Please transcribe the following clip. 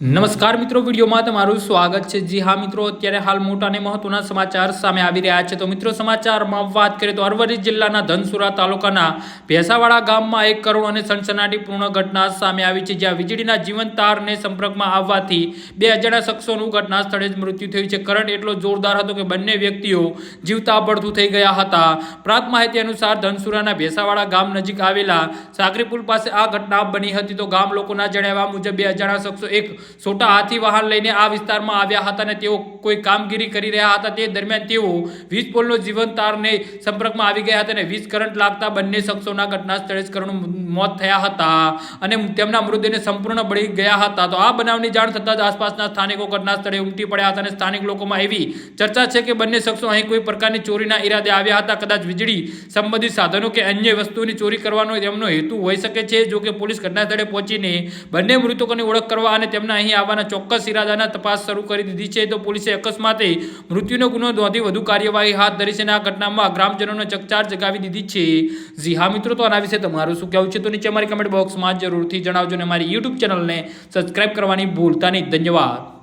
નમસ્કાર મિત્રો, વિડીયોમાં તમારું સ્વાગત છે. જી હા મિત્રો, અત્યારે હાલ મોટા અને મહત્વના સમાચાર સામે આવી રહ્યા છે. તો મિત્રો, સમાચારમાં વાત કરીએ તો અરવલ્લી જિલ્લાના ધનસુરા તાલુકાના ભેસાવાડા ગામમાં એક કરોડ અને સનસનાટીપૂર્ણ ઘટના સામે આવી છે, જ્યાં વીજળીના જીવન તારને સંપર્કમાં આવવાથી બે અજાણ્યા શખ્સોનું ઘટના સ્થળે જ મૃત્યુ થયું છે. કરંટ એટલો જોરદાર હતો કે બંને વ્યક્તિઓ જીવતા પડતું થઈ ગયા હતા. પ્રાપ્ત માહિતી અનુસાર ધનસુરાના ભેસાવાડા ગામ નજીક આવેલા સાગરી પુલ પાસે આ ઘટના બની હતી. તો ગામ લોકોના જણાવ્યા મુજબ બે અજાણ્યા શખ્સો, એક છોટા હાથી વાહન લઈને આ વિસ્તારમાં આવ્યા હતા અને તેઓ કોઈ કામગીરી કરી રહ્યા હતા. તે દરમિયાન તેઓ વીજ પોલનો જીવન તારને સંપર્કમાં આવી ગયા હતા અને વીજ કરંટ લાગતા બંને શખ્સોના ઘટના સ્થળે જ મોત થયા હતા અને તેમના મૃતદેહને સંપૂર્ણ બળી ગયા હતા. તો આ બનાવની જાણ થતાં જ આસપાસના સ્થાનિકો ઘટના સ્થળે ઉમટી પડ્યા હતા અને સ્થાનિક લોકોમાં એવી ચર્ચા છે કે બંને શખ્સો અહીં કોઈ પ્રકારની ચોરીના ઈરાદે આવ્યા હતા. કદાચ વીજળી સંબંધિત સાધનો કે અન્ય વસ્તુની ચોરી કરવાનો તેમનો હેતુ હોઈ શકે છે. જો કે પોલીસ ઘટના સ્થળે પહોંચીને બંને મૃતકોની ઓળખ કરવા અને તેમના અહીં આવવાના ચોક્કસ ઇરાદાના તપાસ શરૂ કરી દીધી છે. તો પોલીસે અકસ્માતે મૃત્યુનો ગુનો નોંધી વધુ કાર્યવાહી હાથ ધરી છે આ ઘટનામાં ગ્રામજનોને ચકચાર જગાવી દીધી છે. જી હા, મિત્રો, તો આના વિશે તમારું શું કહેવું છે? તો નીચે અમારી કમેન્ટ બોક્સમાં જરૂરથી જણાવજો અને મારી યુટ્યુબ ચેનલને સબસ્ક્રાઇબ કરવાની ભૂલતા નહીં. ધન્યવાદ.